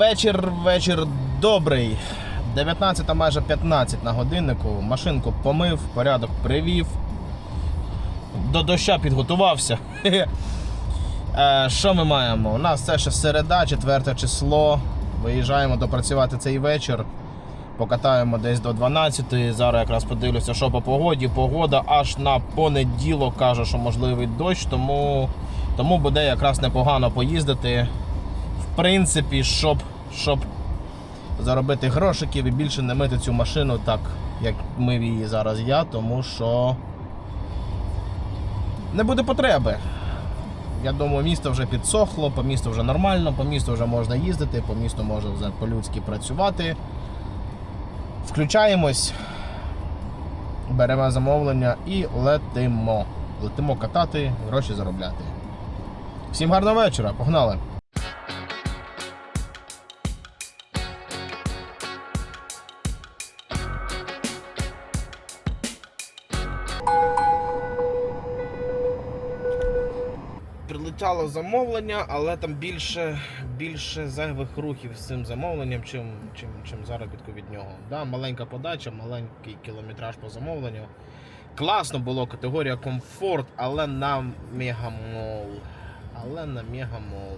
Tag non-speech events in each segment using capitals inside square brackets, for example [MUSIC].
вечір, вечір добрий. 19, майже 15 на годиннику. Машинку помив, порядок привів. До доща підготувався. [LAUGHS] Е, Що ми маємо? У нас це ще середа, 4 число. Виїжджаємо допрацювати цей вечір. Покатаємо десь до 12. Зараз якраз подивлюся, що по погоді. Погода аж на понеділок каже, що можливий дощ, тому, тому буде якраз непогано поїздити. В принципі, щоб, щоб заробити грошиків і більше не мити цю машину так, як мив її зараз я, тому що не буде потреби. Я думаю, місто вже підсохло, по місту вже нормально, по місту вже можна їздити, по місту можна вже по-людськи працювати. Включаємось, беремо замовлення і летимо. Летимо катати, гроші заробляти. Всім гарного вечора, погнали! Прилетяло замовлення, але там більше, більше зайвих рухів з цим замовленням, чим, чим, чим заробітку від нього. Да, маленька подача, маленький кілометраж по замовленню. Класно було категорія комфорт, але на мегамол. Але на мегамол.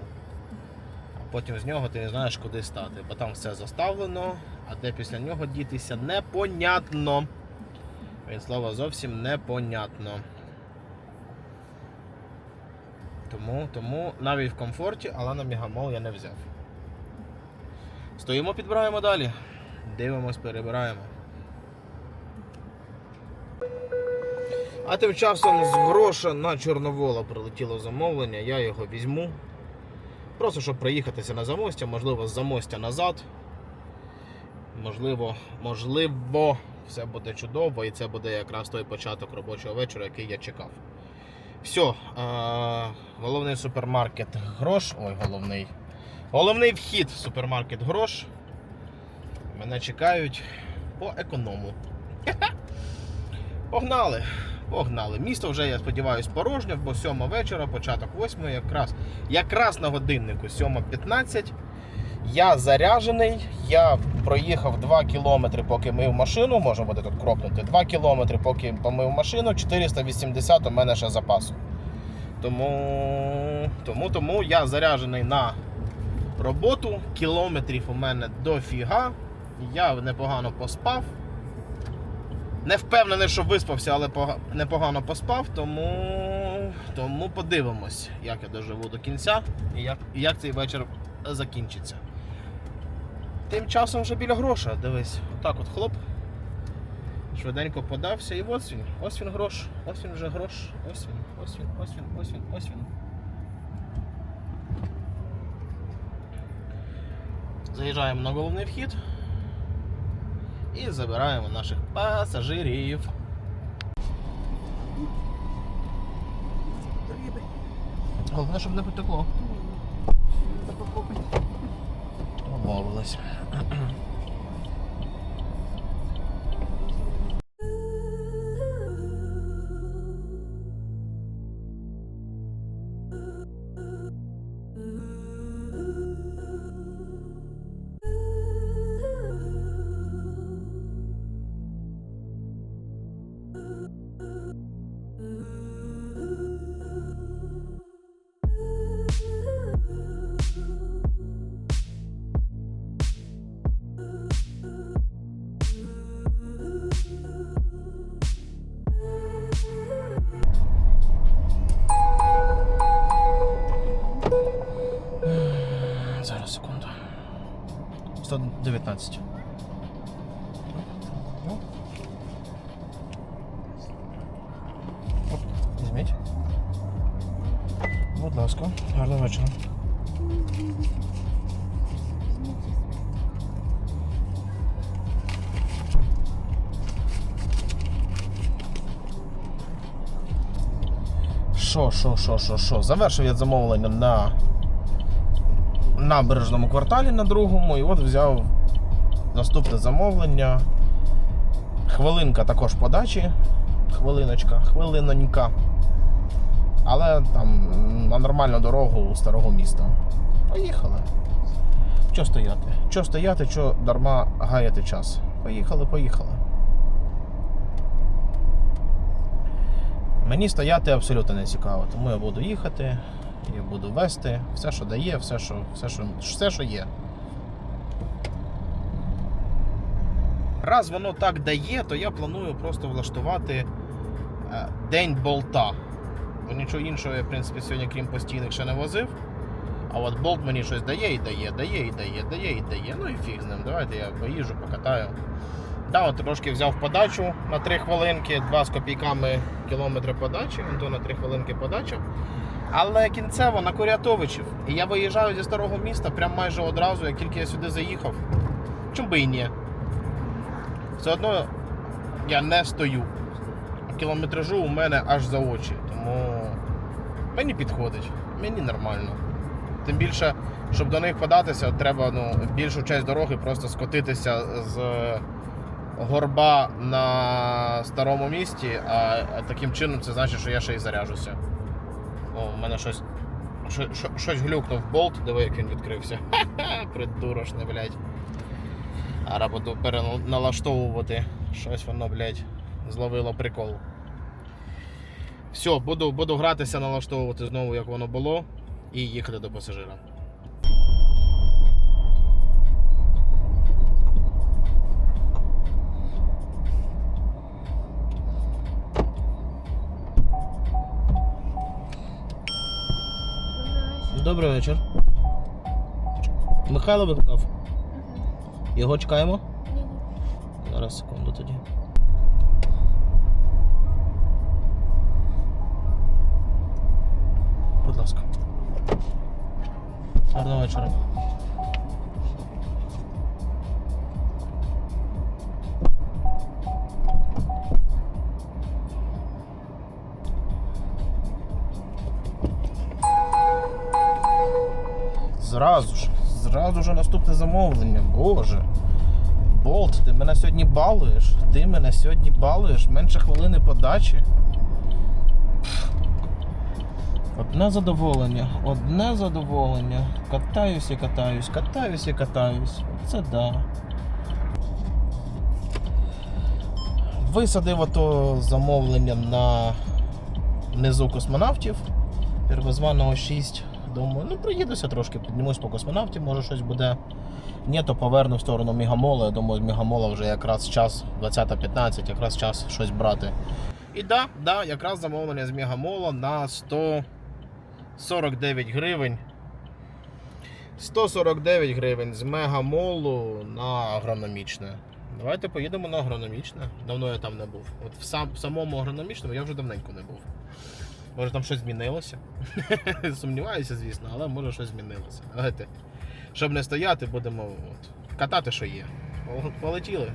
А потім з нього ти не знаєш, куди стати, бо там все заставлено, а де після нього дітися непонятно. Від слова зовсім непонятно. Тому, тому навіть в комфорті, але на мегамол я не взяв. Стоїмо, підбираємо далі. Дивимось, перебираємо. А тим часом з гроша на Чорновола прилетіло замовлення, я його візьму. Просто щоб проїхатися на замостя, можливо, з замостя назад. Можливо, можливо, все буде чудово і це буде якраз той початок робочого вечора, який я чекав. Все, е, головний супермаркет грош. Ой, головний. Головний вхід в супермаркет грош. Мене чекають по економу. [LAUGHS] Погнали! Погнали. Місто вже, я сподіваюся, порожнє, бо 7 вечора, початок 8 якраз. Якраз на годиннику 7.15. Я заряджений. Я проїхав 2 кілометри, поки мив машину. Можна буде тут кропнути. 2 кілометри, поки помив машину, 480 у мене ще запасу. Тому, тому, тому я заряджений на роботу. Кілометрів у мене дофіга. Я непогано поспав. Не впевнений, що виспався, але непогано поспав, тому, тому подивимось, як я доживу до кінця і як, і як цей вечір закінчиться. Тим часом вже біля гроша, дивись, отак от хлоп. Швиденько подався і ось він, ось він грош, ось він вже грош, ось він, ось він, ось він, ось він, ось він. Заїжджаємо на головний вхід і забираємо наших пасажирів. Головне, щоб не потекло. Домовились. Зараз [CLEARS THROAT] Що, що, що, що, що? Завершив я замовлення на набережному кварталі на другому, і от взяв наступне замовлення. Хвилинка також подачі. Хвилиночка, хвилинонька. Але там на нормальну дорогу у старого міста. Поїхали. Чого стояти? Чого стояти, чого дарма гаяти час? Поїхали, поїхали. Мені стояти абсолютно не цікаво, тому я буду їхати, я буду вести все, що дає, все, що, все, що, все, що є. Раз воно так дає, то я планую просто влаштувати е, день болта. Бо нічого іншого я, в принципі, сьогодні, крім постійних, ще не возив. А от болт мені щось дає і дає, дає і дає, дає і дає. Ну і фіг з ним. Давайте я поїжджу, покатаю. Да, от трошки взяв подачу на 3 хвилинки, 2 з копійками кілометри подачі, то на 3 хвилинки подача. Але кінцево на Курятовичів. І я виїжджаю зі старого міста прям майже одразу, як тільки я сюди заїхав. Чому би і ні? Все одно я не стою. Кілометражу у мене аж за очі. Тому мені підходить, мені нормально. Тим більше, щоб до них податися, треба ну, більшу часть дороги просто скотитися з горба на старому місті, а таким чином це значить, що я ще й заряжуся. О, у мене щось. що- що- Щось глюкнув болт, диви, як він відкрився. [LAUGHS] Ха-ха, придурошне, блядь. Зараз буду переналаштовувати. Щось воно, блядь, зловило прикол. Все, буду, буду гратися, налаштовувати знову, як воно було, і їхати до пасажира. Добрий вечір. Михайло викликав. Його чекаємо? Зараз секунду тоді. Будь ласка. Гарного вечора. Замовлення. Боже. Болт, ти мене сьогодні балуєш. Ти мене сьогодні балуєш. Менше хвилини подачі. Одне задоволення, одне задоволення. Катаюсь і катаюсь, катаюсь і катаюсь. Це да. Висадив ото замовлення на низу космонавтів. Первозваного 6. Думаю, ну приїдуся трошки, піднімусь по космонавтів, може щось буде. Ні, то поверну в сторону Мігамола. Я думаю, з Мігамола вже якраз час 20.15, якраз час щось брати. І да, да, якраз замовлення з Мігамола на 149 гривень. 149 гривень з Мегамолу на агрономічне. Давайте поїдемо на агрономічне. Давно я там не був. От в, сам, в самому агрономічному я вже давненько не був. Може там щось змінилося? [LAUGHS] Сумніваюся, звісно, але може щось змінилося. Давайте. Щоб не стояти, будемо от, катати, що є. Полетіли.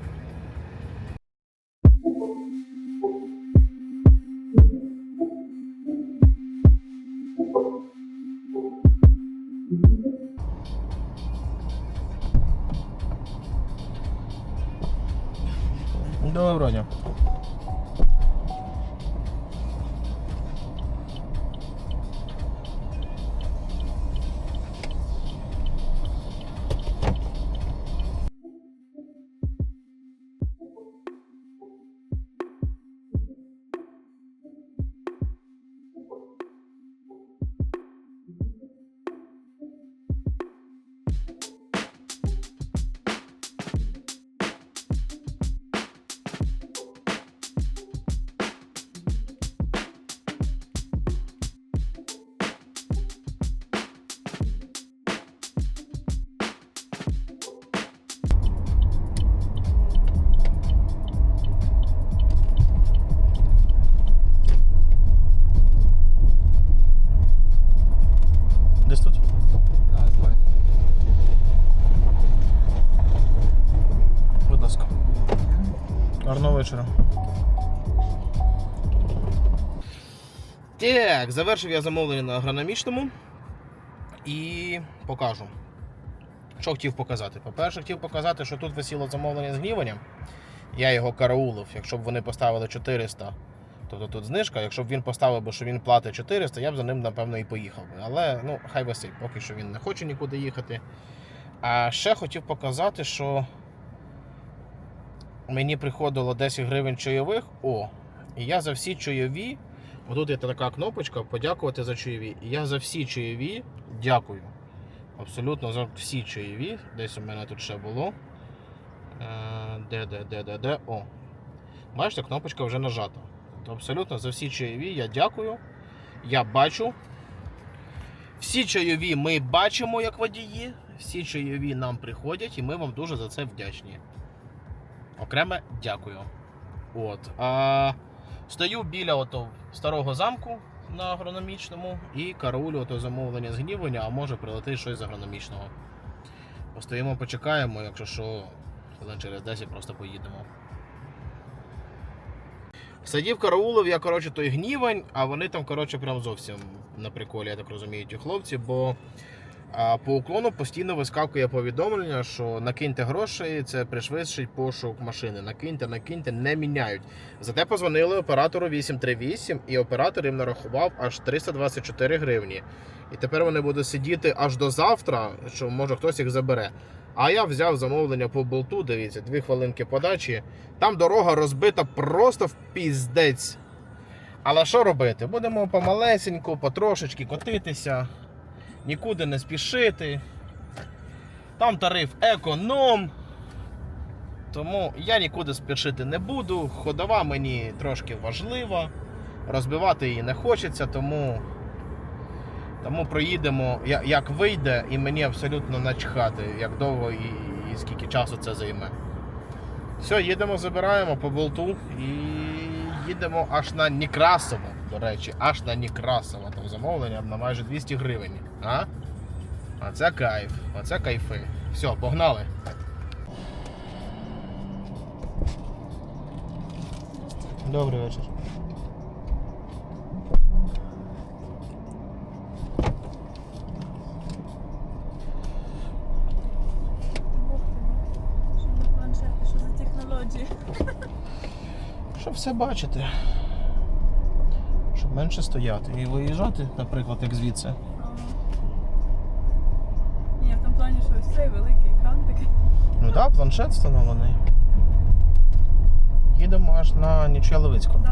Доброго дня. Так, завершив я замовлення на агрономічному і покажу. Що хотів показати? По-перше, хотів показати, що тут висіло замовлення з гніванням. Я його караулив. Якщо б вони поставили 400, тобто тут знижка. Якщо б він поставив, би, що він платить 400, я б за ним, напевно, і поїхав. Але ну, хай висить, поки що він не хоче нікуди їхати. А ще хотів показати, що мені приходило 10 гривень чайових. О, і я за всі чайові. Отут є така кнопочка подякувати за чайові. І я за всі чайові дякую. Абсолютно за всі чайові. Десь у мене тут ще було. Е, Де, де, де, де, де. О. Бачите, кнопочка вже нажата. То абсолютно за всі чайові я дякую. Я бачу. Всі чайові ми бачимо як водії. Всі чайові нам приходять, і ми вам дуже за це вдячні. Окреме дякую. От. А, стою біля ото старого замку на агрономічному і караулю ото замовлення з гнівлення, а може прилетить щось з агрономічного. Постоїмо, почекаємо, якщо що, хвилин через 10 просто поїдемо. Сидів караулив я, коротше, той гнівань, а вони там, коротше, прям зовсім на приколі, я так розумію, ті хлопці, бо а, по уклону постійно вискакує повідомлення, що накиньте грошей, це пришвидшить пошук машини. Накиньте, накиньте, не міняють. Зате позвонили оператору 838, і оператор їм нарахував аж 324 гривні. І тепер вони будуть сидіти аж до завтра, що може хтось їх забере. А я взяв замовлення по болту, дивіться, дві хвилинки подачі. Там дорога розбита просто в піздець. Але що робити? Будемо помалесеньку, потрошечки котитися, нікуди не спішити. Там тариф економ. Тому я нікуди спішити не буду. Ходова мені трошки важлива. Розбивати її не хочеться, тому, тому проїдемо як вийде, і мені абсолютно начхати, як довго і, і скільки часу це займе. Все, їдемо, забираємо по болту і їдемо аж на Некрасово, до речі, аж на Некрасово. Там замовлення на майже 200 гривень. А? А це кайф, оце кайфи. Все, погнали. Добрий вечір. Що за технології. Щоб все бачити. Щоб менше стояти і виїжджати, наприклад, як звідси. Ні, в тому плані, що ось цей великий екран такий. Ну так, да, планшет встановлений. Їдемо аж на Нічеловицьку. Да.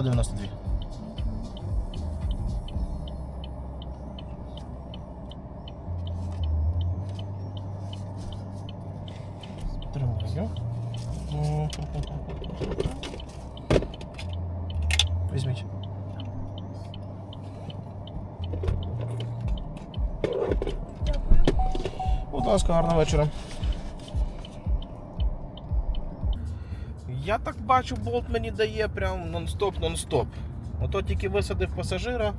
192. Тримаю. Візьміть. Будь ласка, гарного вечора. Я так бачу, болт мені дає прям нон-стоп, нон-стоп. Ото тільки висадив пасажира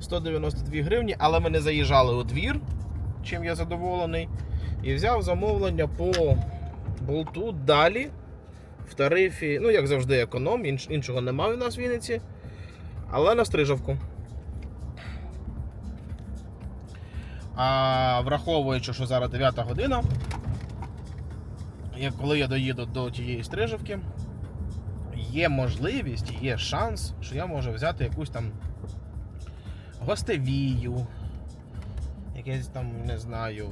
192 гривні, але ми не заїжджали у двір, чим я задоволений. І взяв замовлення по болту далі. В тарифі, ну як завжди, економ, інш- іншого немає у нас в Вінниці. Але на стрижавку. А враховуючи, що зараз 9 година, як коли я доїду до тієї стрижівки, є можливість, є шанс, що я можу взяти якусь там гостевію, якесь там, не знаю,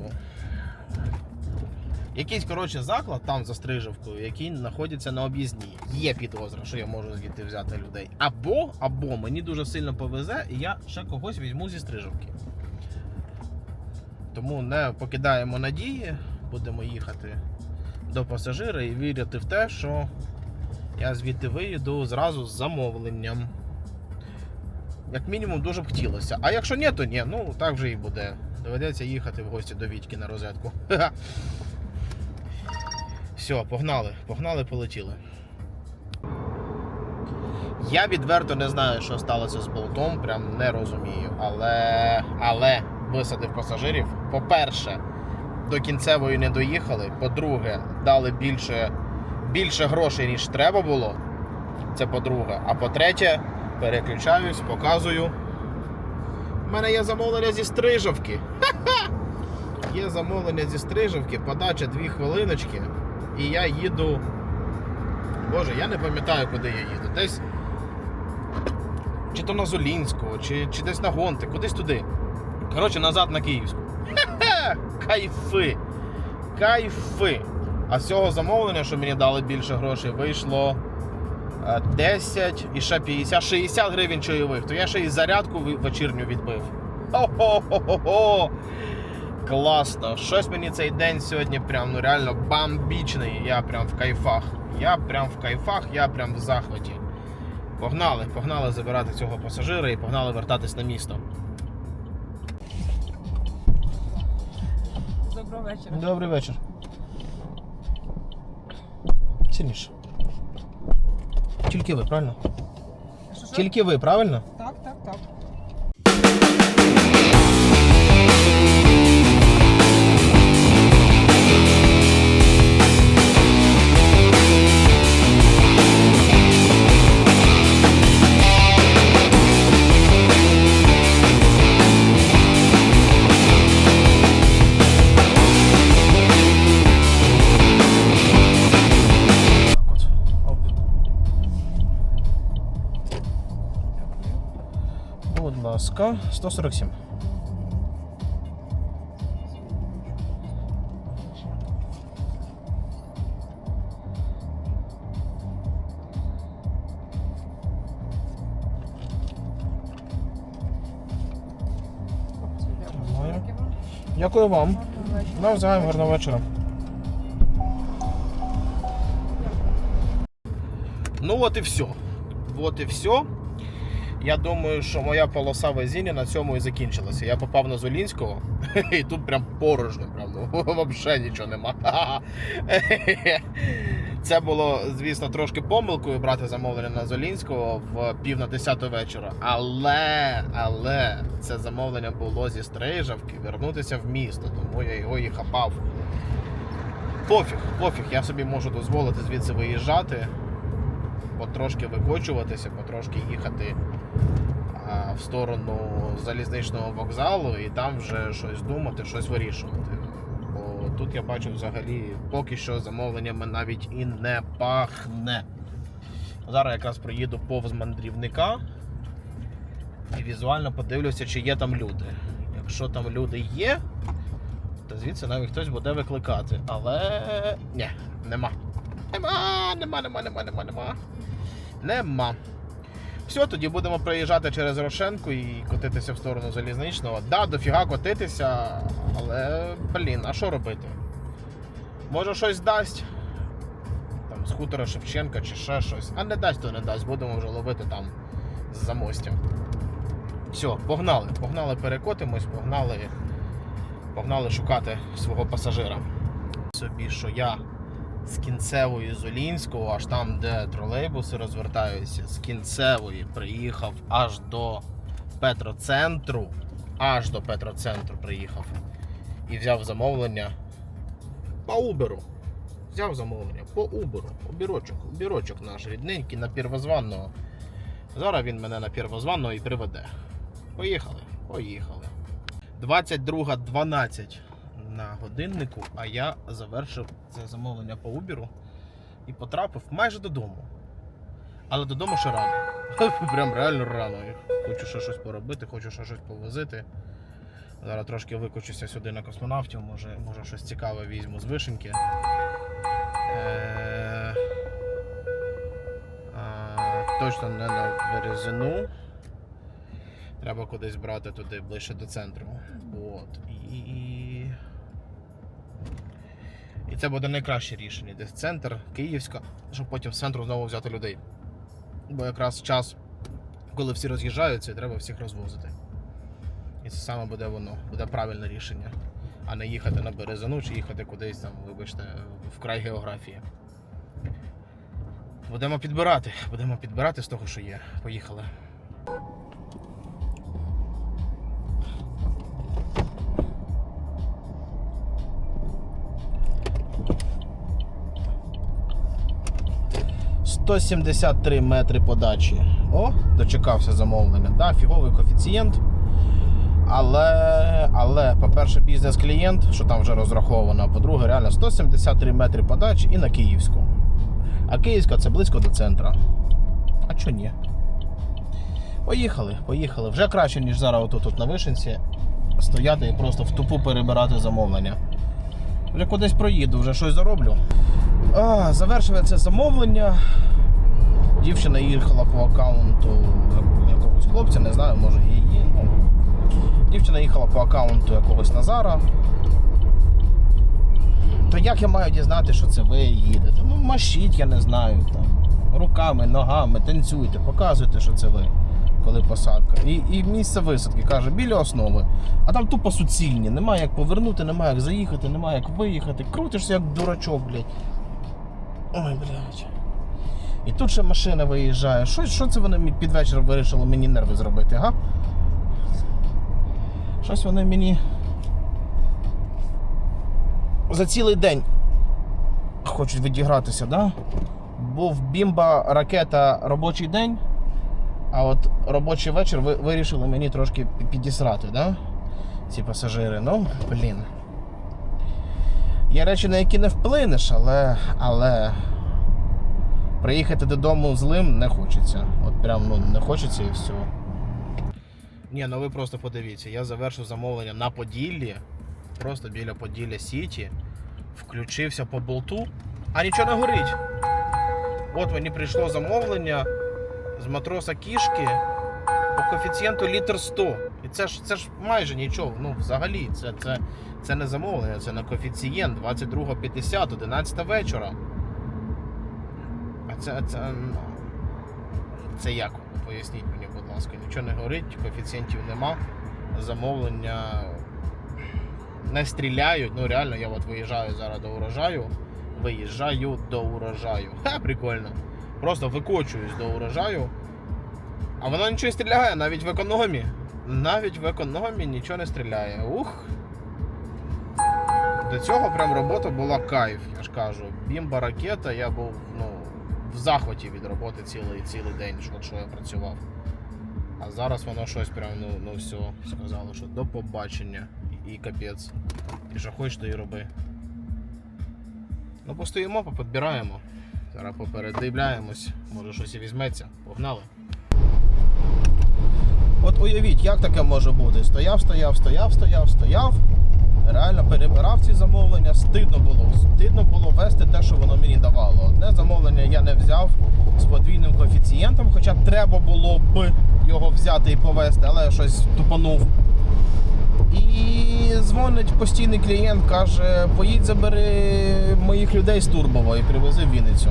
Якийсь, коротше, заклад там за Стрижівкою, який знаходиться на об'їзній. Є підозра, що я можу звідти взяти людей. Або, або мені дуже сильно повезе, і я ще когось візьму зі Стрижівки. Тому не покидаємо надії, будемо їхати до пасажира і вірити в те, що я звідти виїду зразу з замовленням. Як мінімум, дуже б хотілося. А якщо ні, то ні. Ну так вже і буде. Доведеться їхати в гості до Вітьки на розетку. Все, погнали, погнали, полетіли. Я відверто не знаю, що сталося з болтом, прям не розумію. Але, але висадив пасажирів. По-перше, до кінцевої не доїхали. По-друге, дали більше, більше грошей, ніж треба було. Це по-друге. А по-третє, переключаюсь, показую. У мене є замовлення зі Стрижовки. Є замовлення зі Стрижовки, подача 2 хвилиночки. І я їду. Боже, я не пам'ятаю, куди я їду. Десь. Чи то на Золінську, чи, чи десь на Гонти, кудись туди. Коротше, назад на Київську. Кайфи! Кайфи! А з цього замовлення, що мені дали більше грошей, вийшло е, 10 і ще 50, 60 гривень чайових. То я ще і зарядку вечірню відбив. Хо-хо-хо-хо-хо! Класно. Щось мені цей день сьогодні прям ну реально бомбічний. Я прям в кайфах. Я прям в кайфах, я прям в захваті. Погнали, погнали забирати цього пасажира і погнали вертатись на місто. Доброго вечора. Добрий вечір. Сильніше. Тільки ви, правильно? Що, що? Тільки ви, правильно? Так, так, так. Так 147. Тримаю. Дякую вам. Навзаєм гарного вечора. Ну от і все. От і все. Я думаю, що моя полоса везіння на цьому і закінчилася. Я попав на Золінського, [LAUGHS] і тут прям порожньо, прям ну, [LAUGHS] взагалі нічого нема. [LAUGHS] Це було, звісно, трошки помилкою брати замовлення на Золінського в пів на 10 вечора. Але, але це замовлення було зі Стрижавки вернутися в місто, тому я його і хапав. Пофіг, пофіг, я собі можу дозволити звідси виїжджати, потрошки викочуватися, потрошки їхати в сторону залізничного вокзалу і там вже щось думати, щось вирішувати. Бо тут я бачу взагалі поки що замовленнями навіть і не пахне. Зараз якраз проїду повз мандрівника і візуально подивлюся, чи є там люди. Якщо там люди є, то звідси навіть хтось буде викликати. Але ні, нема. Нема, нема, нема, нема, нема, нема. Нема. Все, тоді будемо проїжджати через Рошенку і котитися в сторону залізничного. Да, дофіга котитися, але, блін, а що робити? Може щось дасть? Там з хутора Шевченка чи ще щось. А не дасть, то не дасть, будемо вже ловити там з замостя. Все, погнали. Погнали, перекотимось, погнали, погнали шукати свого пасажира. Собі, що я з кінцевої Золінського, аж там, де тролейбуси розвертаються, з кінцевої приїхав аж до Петроцентру, аж до Петроцентру приїхав і взяв замовлення по Уберу. Взяв замовлення по Уберу. Обірочок, обірочок наш рідненький на первозванного. Зараз він мене на первозванного і приведе. Поїхали, поїхали. 22.12 на годиннику, а я завершив це замовлення по Убіру і потрапив майже додому. Але додому ще рано. [LAUGHS] Прям реально рано. Хочу ще щось поробити, хочу ще щось повозити. Зараз трошки викочуся сюди на космонавтів, може, може щось цікаве візьму з вишеньки. Е, точно не на березину. Треба кудись брати туди ближче до центру. От. І, і... і це буде найкраще рішення. Десь центр, Київська, щоб потім з центру знову взяти людей. Бо якраз час, коли всі роз'їжджаються, треба всіх розвозити. І це саме буде воно, буде правильне рішення. А не їхати на березину чи їхати кудись там, вибачте, в край географії. Будемо підбирати, будемо підбирати з того, що є. Поїхали. «173 метри подачі. О, дочекався замовлення. Да, фіговий коефіцієнт. Але, але, по-перше, бізнес-клієнт, що там вже розраховано, а по-друге, реально 173 метри подачі і на Київську. А Київська це близько до центра. А чого ні? Поїхали, поїхали. Вже краще, ніж зараз отут от на вишенці стояти і просто в тупу перебирати замовлення. Вже кудись проїду, вже щось зароблю. А, завершує замовлення. Дівчина їхала по аккаунту якогось хлопця, не знаю, може її. Ну, Дівчина їхала по аккаунту якогось Назара. То як я маю дізнати, що це ви їдете? Ну, машіть, я не знаю. Там, руками, ногами, танцюйте, показуйте, що це ви, коли посадка. І, і місце висадки каже, біля основи. А там тупо суцільні. Немає як повернути, немає як заїхати, немає як виїхати. Крутишся як дурачок, блядь. Ой, блядь. І тут ще машина виїжджає. Що, що це вони під вечір вирішили мені нерви зробити, га? Щось вони мені за цілий день хочуть відігратися, да? Був бімба, ракета робочий день, а от робочий вечір ви вирішили мені трошки підісрати, да? Ці пасажири. Ну, блін. Є речі, на які не вплинеш, але. але. Приїхати додому злим не хочеться. От прям ну, не хочеться і все. Ні, ну ви просто подивіться, я завершив замовлення на Поділлі, просто біля Поділля Сіті, включився по болту, а нічого не горить. От мені прийшло замовлення з матроса кішки по коефіцієнту літр 100. І це ж це ж майже нічого. Ну, взагалі, це, це, це не замовлення, це на коефіцієнт 22.50, 11 вечора. А це, це, ну, це як? Поясніть мені, будь ласка, нічого не горить, коефіцієнтів нема, замовлення не стріляють. Ну реально, я от виїжджаю зараз до урожаю. Виїжджаю до урожаю. Ха, прикольно. Просто викочуюсь до урожаю. А воно нічого не стріляє, навіть в економі. Навіть в економі нічого не стріляє. Ух. До цього прям робота була кайф, я ж кажу. Бімба ракета, я був ну, в захваті від роботи цілий цілий день, що, що я працював. А зараз воно щось прям, ну, ну все, сказало, що до побачення і капець. І що хочеш, то і роби. Ну, постоїмо, попідбираємо. Зараз попередивляємось, може щось і візьметься. Погнали. От уявіть, як таке може бути. Стояв, стояв, стояв, стояв, стояв. Реально перебирав ці замовлення, стидно було. Стидно було вести те, що воно мені давало. Одне замовлення я не взяв з подвійним коефіцієнтом, хоча треба було б його взяти і повезти, але я щось тупанув. І дзвонить постійний клієнт, каже: поїдь забери моїх людей з Турбова і привези в Вінницю.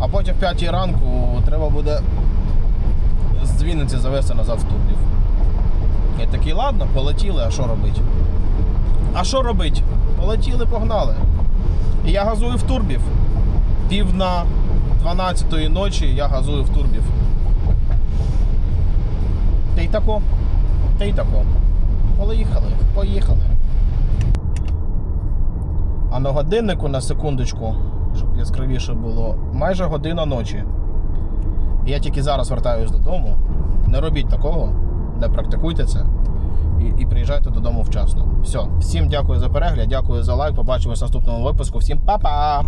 А потім в 5 ранку треба буде з Вінниці завести назад в Турбів. Я такий, ладно, полетіли, а що робити? А що робити? Полетіли, погнали. І я газую в турбів. Пів на 12 ночі я газую в турбів. Та й тако. Та й тако. Поїхали, поїхали. А на годиннику на секундочку, щоб яскравіше було, майже година ночі. Я тільки зараз вертаюсь додому. Не робіть такого, не практикуйте це і, і приїжджайте додому вчасно. Все, всім дякую за перегляд, дякую за лайк. Побачимось в наступному випуску. Всім па-па!